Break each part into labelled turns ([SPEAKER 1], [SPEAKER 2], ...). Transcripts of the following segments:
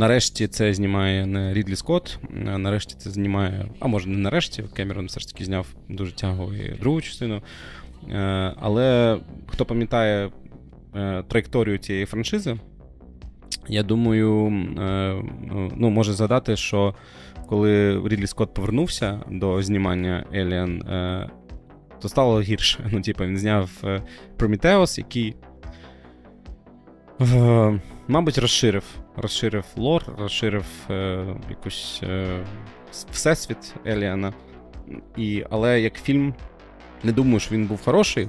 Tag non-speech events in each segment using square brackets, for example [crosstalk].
[SPEAKER 1] нарешті це знімає не Рідлі Скотт, а нарешті це знімає, а може не нарешті, Кемерон все ж таки зняв дуже тягову другу частину. Е, Але хто пам'ятає е, траєкторію цієї франшизи, я думаю, е, ну, може згадати, що коли Рідлі Скотт повернувся до знімання Alien, е, то стало гірше. [laughs] Ну, типу, він зняв е, який, мабуть, розширив розширив лор, розширив е, якусь е, всесвіт Еліана. І, Але як фільм, не думаю, що він був хороший.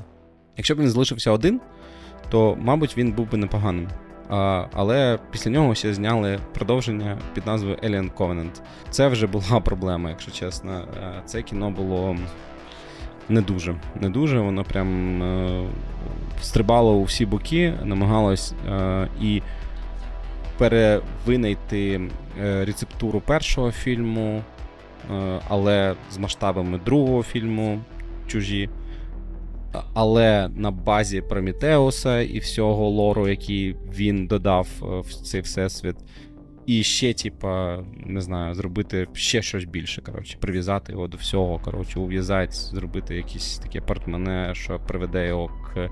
[SPEAKER 1] Якщо б він залишився один, то, мабуть, він був би непоганим. А, Але після нього ще зняли продовження під назвою Alien Covenant. Це вже була проблема, якщо чесно. Е, це кіно було не дуже. Не дуже, воно прям е, стрибало у всі боки, намагалось е, і перевинайти е, рецептуру першого фільму, е, але з масштабами другого фільму чужі. Але на базі Прометеуса і всього лору, який він додав е, в цей всесвіт. І ще, типа, не знаю, зробити ще щось більше. коротше, Прив'язати його до всього, коротше, ув'язати, зробити якесь таке портмоне, що приведе його к,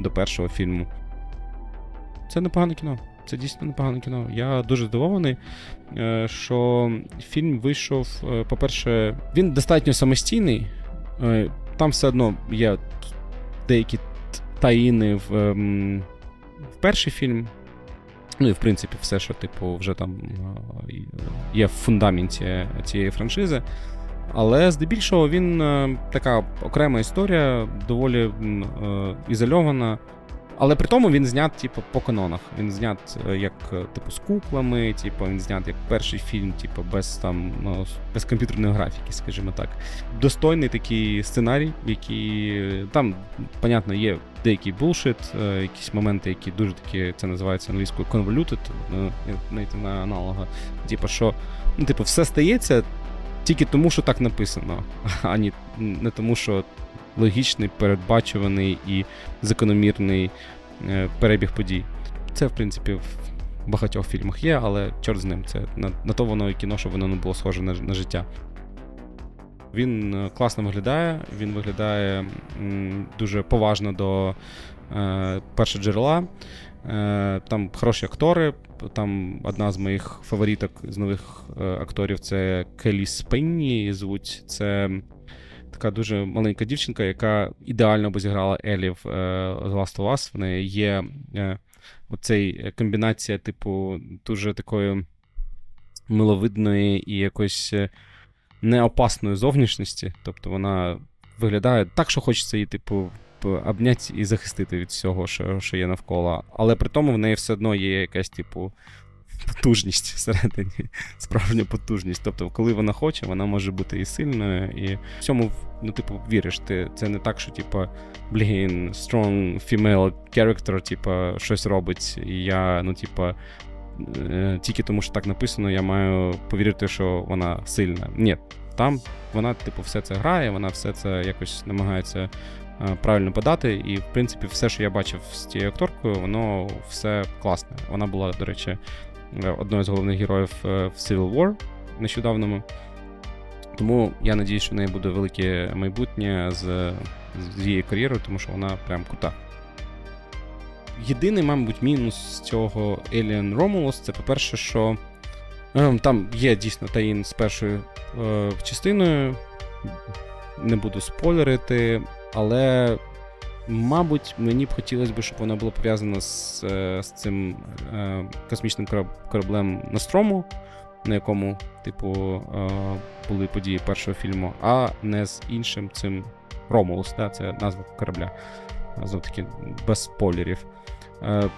[SPEAKER 1] до першого фільму. Це непогане кіно. Це дійсно непогане кіно. Я дуже здивований, е, що фільм вийшов. Е, по-перше, він достатньо самостійний. Е, там все одно є деякі таїни в, ем, в перший фільм. Ну і в принципі, все, що, типу, вже там є в фундаменті цієї франшизи. Але здебільшого він така окрема історія, доволі ізольована. Але при тому він знят, типу, по канонах. Він знят е, як е, типу з куклами, типу, він знят як перший фільм, типу, без там ну, без комп'ютерної графіки, скажімо так. Достойний такий сценарій, який там, понятно, є деякий булшит, е, якісь моменти, які дуже такі, це називається англійською convoluted, знайти на аналога. Типу, що ну, типу, все стається тільки тому, що так написано, а не тому, що логічний, передбачуваний і закономірний е, перебіг подій. Це, в принципі, в багатьох фільмах є, але чорт з ним. Це на, на то воно і кіно, щоб воно не було схоже на, на життя. Він е, класно виглядає, він виглядає дуже поважно до е, першого джерела. Е, Там хороші актори. Там одна з моїх фавориток з нових е, акторів це Келі Спенні. Звуть це така дуже маленька дівчинка, яка ідеально би зіграла Елі в The Last of Us. В неї є е, оцей комбінація, типу, дуже такої миловидної і якоїсь е, неопасної зовнішності. Тобто вона виглядає так, що хочеться її, типу, обняти і захистити від всього, що що є навколо. Але при тому в неї все одно є якась, типу, потужність всередині, [laughs] справжня потужність. Тобто, коли вона хоче, вона може бути і сильною, і в цьому ну, типу, віриш. Ти це не так, що типу, блін, strong female character, типу, щось робить, і я, ну, типу. Е, тільки тому, що так написано, я маю повірити, що вона сильна. Ні, там вона, типу, все це грає, вона все це якось намагається е, правильно подати. І, в принципі, все, що я бачив з цією акторкою, воно все класне. Вона була, до речі, Е, з головних героїв е, в Civil War нещодавному. Тому я надію, що в неї буде велике майбутнє з, з її кар'єрою, тому що вона прям крута. Єдиний, мабуть, мінус цього Alien Romulus це, по-перше, що е, там є дійсно таїн з першою е, частиною. Не буду спойлерити, але Мабуть, мені б хотілося б, щоб вона була пов'язана з е, з цим е, космічним кораблем Настрому, на якому, типу, е, були події першого фільму, а не з іншим цим Ромулус, да, це назва корабля. Знов таки, без спойлерів.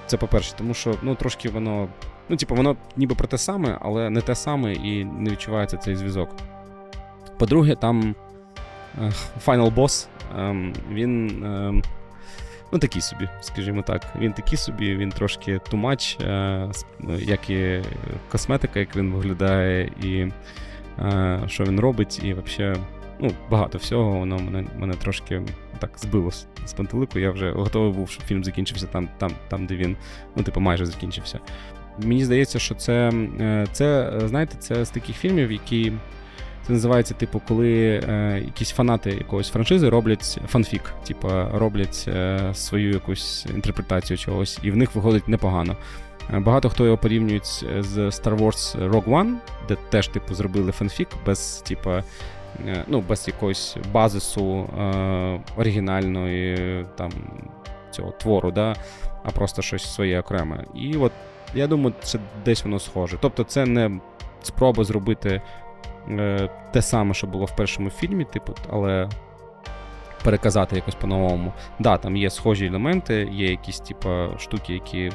[SPEAKER 1] Це по-перше, тому що ну, трошки воно. Ну, типу, воно ніби про те саме, але не те саме і не відчувається цей зв'язок. По-друге, там Final Boss, ем, він. Ну, такий собі, скажімо так. Він такий собі, він трошки тумач, е, як і косметика, як він виглядає, і е, що він робить, і взагалі, ну, багато всього, воно мене мене трошки так збило з пантелику. Я вже готовий був, щоб фільм закінчився там, там, там, де він, ну, типу, майже закінчився. мені здається, що це, е, це знаєте, це з таких фільмів, які. Це називається, типу, коли е, якісь фанати якогось франшизи роблять фанфік, типу, роблять е, свою якусь інтерпретацію чогось, і в них виходить непогано. Е, Багато хто його порівнюють з Star Wars Rogue One, де теж, типу, зробили фанфік без, типу, е, ну, без якогось базису е, оригінальної там, цього твору, да, а просто щось своє окреме. І от я думаю, це десь воно схоже. Тобто, це не спроба зробити те саме, що було в першому фільмі, типу, але переказати якось по-новому. Да, там є схожі елементи, є якісь, типу, штуки, які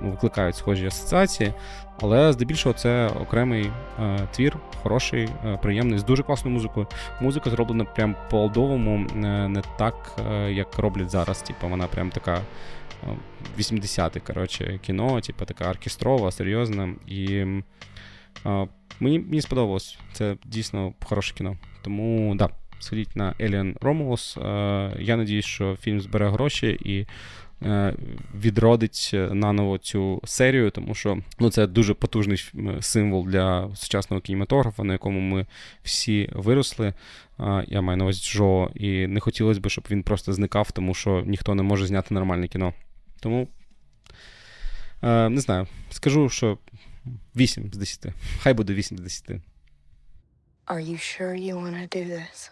[SPEAKER 1] викликають схожі асоціації, але здебільшого це окремий е, твір, хороший, е, приємний, з дуже класною музикою. Музика зроблена прям по-олдовому, е, не так, е, як роблять зараз. Типу, вона прям така. 80-те, коротше, кіно, типу, така оркестрова, серйозна. І а, мені, мені сподобалось. Це дійсно хороше кіно. Тому да, сходіть на Alien Romulus. Е, я надіюсь, що фільм збере гроші і е, відродить наново цю серію, тому що ну, це дуже потужний символ для сучасного кінематографа, на якому ми всі виросли. Я маю на увазі Джо, і не хотілося б, щоб він просто зникав, тому що ніхто не може зняти нормальне кіно. Тому е, не знаю, скажу, що 8 з 10. Хай буде 8 з 10.
[SPEAKER 2] Are you sure you want to do this?